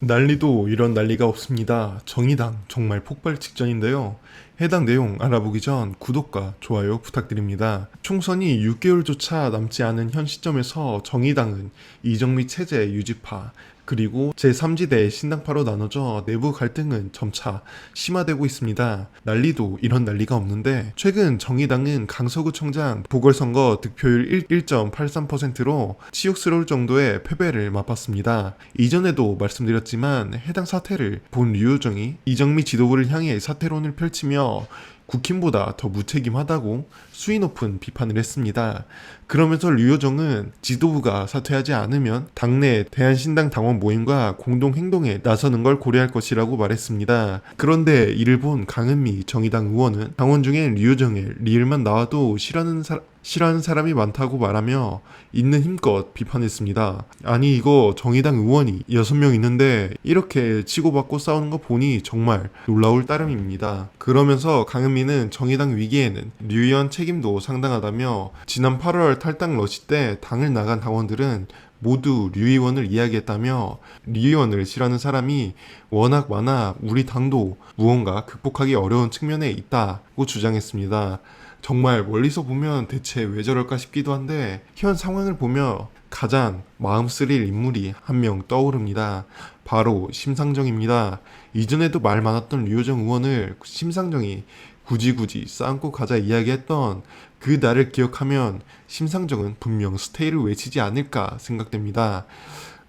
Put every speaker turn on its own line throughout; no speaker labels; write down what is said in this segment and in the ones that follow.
난리도 이런 난리가 없습니다. 정의당 정말 폭발 직전인데요. 해당 내용 알아보기 전 구독과 좋아요 부탁드립니다. 총선이 6개월조차 남지 않은 현 시점에서 정의당은 이정미 체제 유지파 그리고 제3지대 신당파로 나눠져 내부 갈등은 점차 심화되고 있습니다. 난리도 이런 난리가 없는데 최근 정의당은 강서구 청장 보궐선거 득표율 1.83%로 치욕스러울 정도의 패배를 맛봤습니다. 이전에도 말씀드렸지만 해당 사태를 본 류호정이 이정미 지도부를 향해 사퇴론을 펼치며 국힘보다 더 무책임하다고 수위 높은 비판을 했습니다. 그러면서 류호정은 지도부가 사퇴하지 않으면 당내 대한신당 당원 모임과 공동 행동에 나서는 걸 고려할 것이라고 말했습니다. 그런데 이를 본 강은미 정의당 의원은 당원 중에 류호정의 리을만 나와도 싫어하는 사 싫어하는 사람이 많다고 말하며 있는 힘껏 비판했습니다. 아니 이거 정의당 의원이 6명 있는데 이렇게 치고받고 싸우는 거 보니 정말 놀라울 따름입니다. 그러면서 강은미는 정의당 위기에는 류 의원 책임도 상당하다며 지난 8월 탈당 러시 때 당을 나간 당원들은 모두 류 의원을 이야기했다며 류 의원을 싫어하는 사람이 워낙 많아 우리 당도 무언가 극복하기 어려운 측면에 있다고 주장했습니다. 정말 멀리서 보면 대체 왜 저럴까 싶기도 한데 현 상황을 보며 가장 마음 쓰릴 인물이 한 명 떠오릅니다. 바로 심상정입니다. 이전에도 말 많았던 류호정 의원을 심상정이 굳이 굳이 싸안고 가자 이야기했던 그 날을 기억하면 심상정은 분명 스테이를 외치지 않을까 생각됩니다.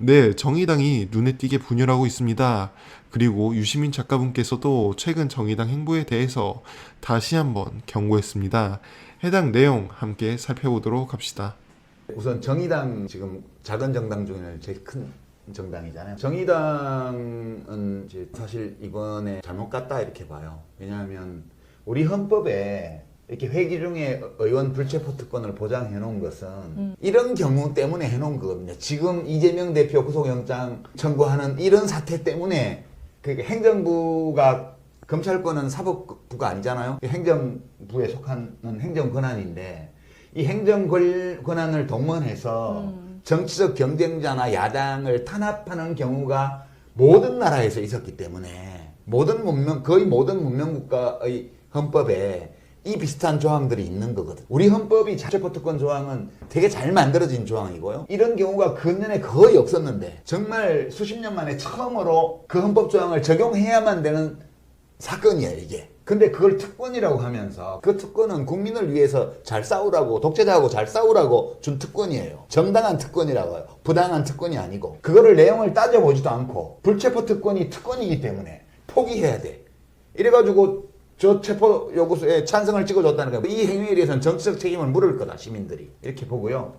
네, 정의당이 눈에 띄게 분열하고 있습니다. 그리고 유시민 작가분께서도 최근 정의당 행보에 대해서 다시 한번 경고했습니다. 해당 내용 함께 살펴보도록 합시다.
우선 정의당 지금 작은 정당 중에는 제일 큰 정당이잖아요. 정의당은 이제 사실 이번에 잘못 갔다 이렇게 봐요. 왜냐하면 우리 헌법에 이렇게 회기 중에 의원 불체포 특권을 보장해 놓은 것은 이런 경우 때문에 해 놓은 거거든요. 지금 이재명 대표 구속영장 청구하는 이런 사태 때문에 그 행정부가 검찰권은 사법부가 아니잖아요. 행정부에 속하는 행정 권한인데 이 행정 권- 권한을 동원해서 정치적 경쟁자나 야당을 탄압하는 경우가 모든 나라에서 있었기 때문에 모든 문명 거의 모든 문명 국가의 헌법에 이 비슷한 조항들이 있는 거거든. 우리 헌법이 자체포특권 조항은 되게 잘 만들어진 조항이고요. 이런 경우가 근년에 거의 없었는데 정말 수십 년 만에 처음으로 그 헌법 조항을 적용해야만 되는 사건이야 이게. 근데 그걸 특권이라고 하면서 그 특권은 국민을 위해서 잘 싸우라고 독재자하고 잘 싸우라고 준 특권이에요. 정당한 특권이라고 해요. 부당한 특권이 아니고 그거를 내용을 따져보지도 않고 불체포 특권이 특권이기 때문에 포기해야 돼. 이래가지고 저 체포 요구서에 찬성을 찍어줬다는 거예요. 이 행위에 대해서는 정치적 책임을 물을 거다 시민들이 이렇게 보고요.